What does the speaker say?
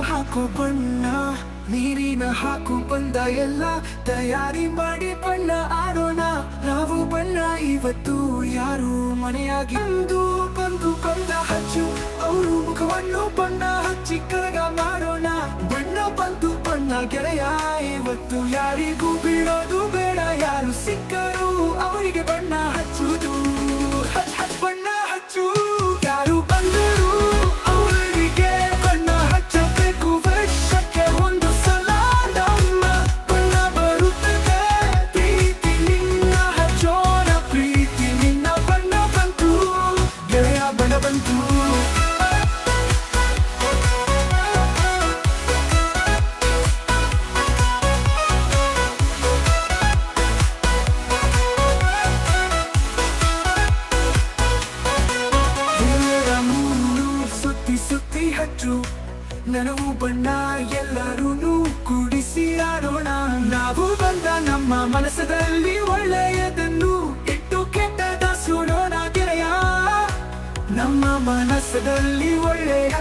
ಹಾಕೋ ನೀರಿನ ಹಾಕು ಬಂದ ಎಲ್ಲ ತಯಾರಿ ಮಾಡಿ ಬಣ್ಣ. ಆಡೋಣ ನಾವು ಬಣ್ಣ. ಇವತ್ತು ಯಾರು ಮನೆಯಾಗಿ ಬಂದು ಬಂದ ಹಚ್ಚು. ಅವರು ಮುಖವನ್ನು ಬಣ್ಣ. ಗೆಳೆಯ ಇವತ್ತು ಯಾರಿಗೂ ಬೀಳೋದು ಬೇಡ. ಯಾರು ಸಿಕ್ಕರು ಅವರಿಗೆ ಬಣ್ಣ ಹಚ್ಚುವುದು ಹಚ್ಚು ನನವು ಬಣ್ಣ ಎಲ್ಲರೂ ಕೂಡಿಸಿ ಆಡೋಣ. ನಾವು ಬಂದ ನಮ್ಮ ಮನಸ್ಸದಲ್ಲಿ ಒಳ್ಳೆಯದನ್ನು ಇಟ್ಟು ಕೆಟ್ಟದ ಸುಡೋಣ ಗೆಳೆಯ. ನಮ್ಮ ಮನಸ್ಸದಲ್ಲಿ ಒಳ್ಳೆಯ